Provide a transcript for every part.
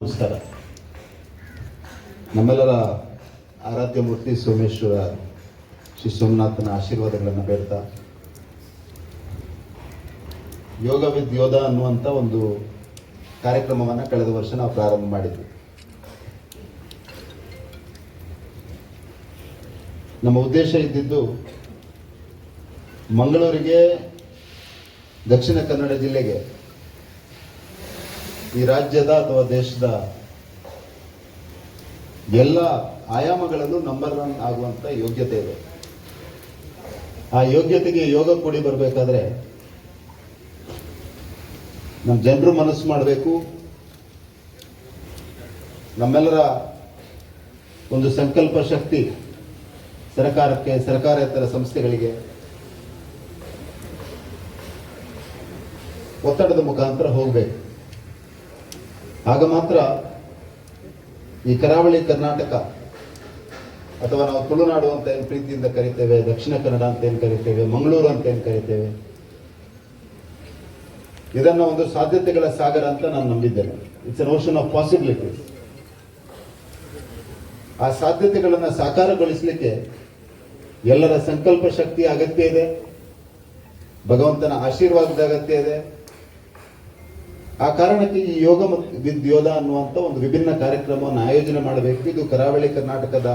ನಮಸ್ಕಾರ. ನಮ್ಮೆಲ್ಲರ ಆರಾಧ್ಯ ಮೂರ್ತಿ ಸೋಮೇಶ್ವರ ಶ್ರೀ ಸೋಮನಾಥನ ಆಶೀರ್ವಾದಗಳನ್ನು ಬೇಡ್ತಾ, ಯೋಗ ವಿದ್ ಯೋಧ ಅನ್ನುವಂಥ ಒಂದು ಕಾರ್ಯಕ್ರಮವನ್ನು ಕಳೆದ ವರ್ಷ ನಾವು ಪ್ರಾರಂಭ ಮಾಡಿದ್ವಿ. ನಮ್ಮ ಉದ್ದೇಶ ಇದ್ದಿದ್ದು ಮಂಗಳೂರಿಗೆ, ದಕ್ಷಿಣ ಕನ್ನಡ ಜಿಲ್ಲೆಗೆ ಈ ರಾಜ್ಯದ ಅಥವಾ ದೇಶದ ಎಲ್ಲ ಆಯಾಮಗಳಲ್ಲೂ ನಂಬರ್ ಒನ್ ಆಗುವಂತ ಯೋಗ್ಯತೆ ಇದೆ. ಆ ಯೋಗ್ಯತೆಗೆ ಯೋಗ ಕೂಡಿ ಬರಬೇಕಾದ್ರೆ ನಮ್ಮ ಜನರು ಮನಸ್ಸು ಮಾಡಬೇಕು. ನಮ್ಮೆಲ್ಲರ ಒಂದು ಸಂಕಲ್ಪ ಶಕ್ತಿ ಸರ್ಕಾರಕ್ಕೆ, ಸರ್ಕಾರೇತರ ಸಂಸ್ಥೆಗಳಿಗೆ ಒತ್ತಡದ ಮುಖಾಂತರ ಹೋಗಬೇಕು. ಆಗ ಮಾತ್ರ ಈ ಕರಾವಳಿ ಕರ್ನಾಟಕ ಅಥವಾ ನಾವು ತುಳುನಾಡು ಅಂತ ಏನು ಪ್ರೀತಿಯಿಂದ ಕರಿತೇವೆ, ದಕ್ಷಿಣ ಕನ್ನಡ ಅಂತ ಏನು ಕರಿತೇವೆ, ಮಂಗಳೂರು ಅಂತ ಏನು ಕರಿತೇವೆ, ಇದನ್ನು ಒಂದು ಸಾಧ್ಯತೆಗಳ ಸಾಗರ ಅಂತ ನಾನು ನಂಬಿದ್ದೇನೆ. It's an ocean of possibility ಆ ಸಾಧ್ಯತೆಗಳನ್ನು ಸಾಕಾರಗೊಳಿಸಲಿಕ್ಕೆ ಎಲ್ಲರ ಸಂಕಲ್ಪ ಶಕ್ತಿ ಅಗತ್ಯ ಇದೆ. ಭಗವಂತನ ಆಶೀರ್ವಾದದ ಅಗತ್ಯ ಇದೆ. ಆ ಕಾರಣಕ್ಕೆ ಈ ಯೋಗ ವಿದ್ ಯೋಧ ಅನ್ನುವಂಥ ಒಂದು ವಿಭಿನ್ನ ಕಾರ್ಯಕ್ರಮವನ್ನು ಆಯೋಜನೆ ಮಾಡಬೇಕು. ಇದು ಕರಾವಳಿ ಕರ್ನಾಟಕದ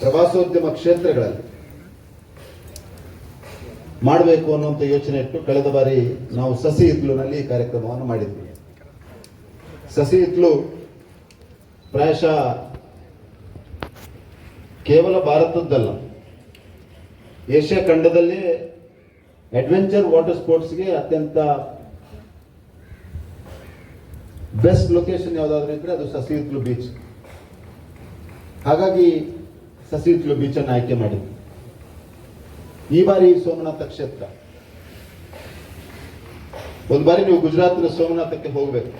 ಪ್ರವಾಸೋದ್ಯಮ ಕ್ಷೇತ್ರಗಳಲ್ಲಿ ಮಾಡಬೇಕು ಅನ್ನುವಂಥ ಯೋಚನೆ ಇಟ್ಟು ಕಳೆದ ಬಾರಿ ನಾವು ಸಸಿ ಇತ್ಲುನಲ್ಲಿ ಈ ಕಾರ್ಯಕ್ರಮವನ್ನು ಮಾಡಿದ್ವಿ. ಸಸಿ ಇತ್ಲು ಪ್ರಾಯಶಃ ಕೇವಲ ಭಾರತದ್ದಲ್ಲ. ಏಷ್ಯಾ ಖಂಡದಲ್ಲಿ ಅಡ್ವೆಂಚರ್ ವಾಟರ್ ಸ್ಪೋರ್ಟ್ಸ್ಗೆ ಅತ್ಯಂತ ಬೆಸ್ಟ್ ಲೊಕೇಶನ್ ಯಾವುದಾದ್ರೂ ಇದ್ರೆ ಅದು ಸಸಿಯುತ್ಲು ಬೀಚ್ ಹಾಗಾಗಿ ಸಸಿಯುತ್ಲು ಬೀಚ್ ಅನ್ನು ಆಯ್ಕೆ ಮಾಡಿದ್ವಿ. ಈ ಬಾರಿ ಸೋಮನಾಥ ಕ್ಷೇತ್ರ. ಒಂದು ಬಾರಿ ನೀವು ಗುಜರಾತ್ನ ಸೋಮನಾಥಕ್ಕೆ ಹೋಗಬೇಕು.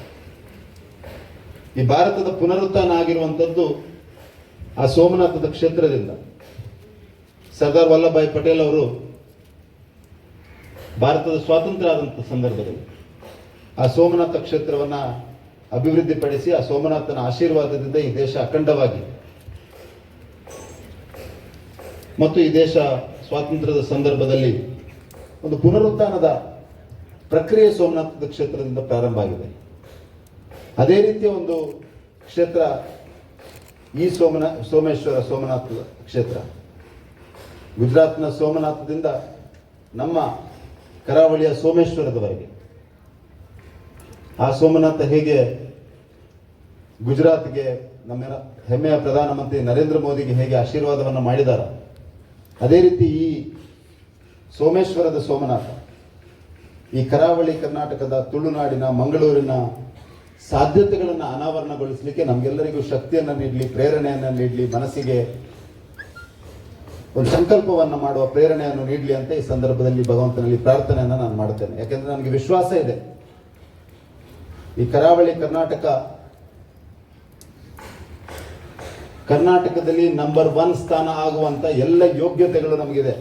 ಈ ಭಾರತದ ಪುನರುತ್ಥಾನ ಆಗಿರುವಂಥದ್ದು ಆ ಸೋಮನಾಥದ ಕ್ಷೇತ್ರದಿಂದ. ಸರ್ದಾರ್ ವಲ್ಲಭಾಯ್ ಪಟೇಲ್ ಅವರು ಭಾರತದ ಸ್ವಾತಂತ್ರ್ಯ ಆದಂಥ ಸಂದರ್ಭದಲ್ಲಿ ಆ ಸೋಮನಾಥ ಕ್ಷೇತ್ರವನ್ನ ಅಭಿವೃದ್ಧಿಪಡಿಸಿ ಆ ಸೋಮನಾಥನ ಆಶೀರ್ವಾದದಿಂದ ಈ ದೇಶ ಅಖಂಡವಾಗಿ ಮತ್ತು ಈ ದೇಶ ಸ್ವಾತಂತ್ರ್ಯದ ಸಂದರ್ಭದಲ್ಲಿ ಒಂದು ಪುನರುತ್ಥಾನದ ಪ್ರಕ್ರಿಯೆ ಸೋಮನಾಥದ ಕ್ಷೇತ್ರದಿಂದ ಪ್ರಾರಂಭ ಆಗಿದೆ. ಅದೇ ರೀತಿಯ ಒಂದು ಕ್ಷೇತ್ರ ಈ ಸೋಮನ, ಸೋಮೇಶ್ವರ ಸೋಮನಾಥ ಕ್ಷೇತ್ರ. ಗುಜರಾತ್ನ ಸೋಮನಾಥದಿಂದ ನಮ್ಮ ಕರಾವಳಿಯ ಸೋಮೇಶ್ವರದವರೆಗೆ. ಆ ಸೋಮನಾಥ ಹೇಗೆ ಗುಜರಾತ್ಗೆ ನಮ್ಮ ಹೆಮ್ಮೆಯ ಪ್ರಧಾನಮಂತ್ರಿ ನರೇಂದ್ರ ಮೋದಿಗೆ ಹೇಗೆ ಆಶೀರ್ವಾದವನ್ನು ಮಾಡಿದಾರ? ಅದೇ ರೀತಿ ಈ ಸೋಮೇಶ್ವರದ ಸೋಮನಾಥ, ಈ ಕರಾವಳಿ ಕರ್ನಾಟಕದ ತುಳುನಾಡಿನ ಮಂಗಳೂರಿನ ಸಾಧ್ಯತೆಗಳನ್ನು ಅನಾವರಣಗೊಳಿಸಲಿಕ್ಕೆ ನಮಗೆಲ್ಲರಿಗೂ ಶಕ್ತಿಯನ್ನು ನೀಡಲಿ, ಪ್ರೇರಣೆಯನ್ನು ನೀಡಲಿ, ಮನಸ್ಸಿಗೆ ಒಂದು ಸಂಕಲ್ಪವನ್ನು ಮಾಡುವ ಪ್ರೇರಣೆಯನ್ನು ನೀಡಲಿ ಅಂತ ಈ ಸಂದರ್ಭದಲ್ಲಿ ಭಗವಂತನಲ್ಲಿ ಪ್ರಾರ್ಥನೆಯನ್ನು ನಾನು ಮಾಡ್ತೇನೆ. ಯಾಕೆಂದರೆ ನನಗೆ ವಿಶ್ವಾಸ ಇದೆ. ಈ ಕರಾವಳಿ ಕರ್ನಾಟಕ ಕರ್ನಾಟಕದಲ್ಲಿ ನಂಬರ್ ಒನ್ ಸ್ಥಾನ ಆಗುವಂತ ಎಲ್ಲ ಯೋಗ್ಯತೆಗಳು ನಮಗಿದೆ.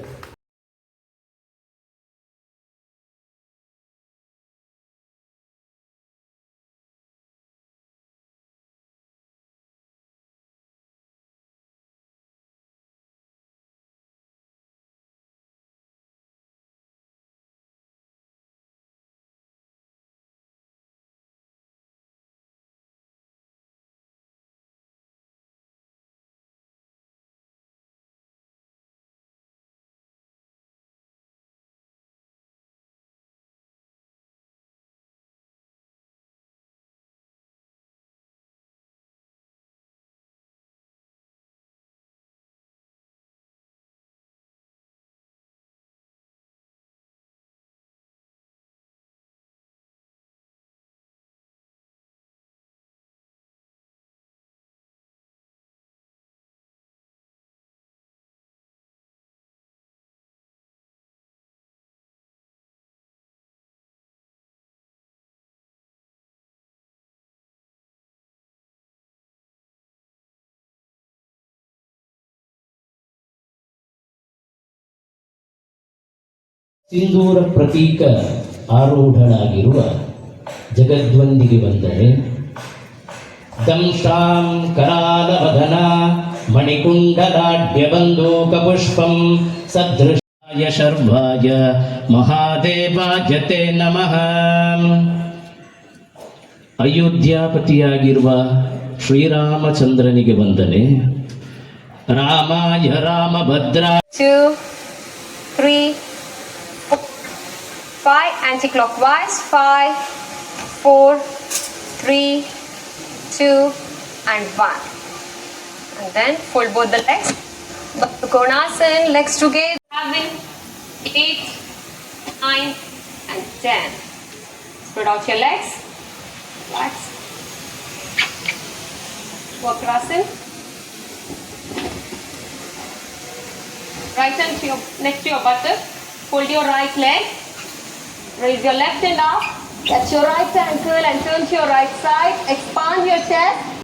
ಸಿಂಧೂರ ಪ್ರತೀಕ ಆರೂಢಳಾಗಿರುವ ಜಗದ್ವಂದಿಗೆ ಬಂದರೆ ದಂಶಾಂ ಕರಾಲವದನ ಮಣಿಕುಂಡಲಾಢ್ಯಬಂಧೂಕಪುಷ್ಪಂ ಸದೃಶಾಯ ಶರ್ವಾಯ ಮಹಾದೇವಾಯ ತೇ ನಮಃ. ಅಯೋಧ್ಯಾಪತಿಯಾಗಿರುವ ಶ್ರೀರಾಮಚಂದ್ರನಿಗೆ ವಂದನೆ. ರಾಮಾಯ ರಾಮಭದ್ರಾ two, three, 5 anti-clockwise. 5 4 3 2 and 1 and then fold both the legs. Konasana legs together. 7 8 9 and 10 spread out your legs. Relax. Vakrasana right hand to your next to your buttock. Fold your right leg. Raise your left hand up. Catch your right ankle and turn to your right side. Expand your chest.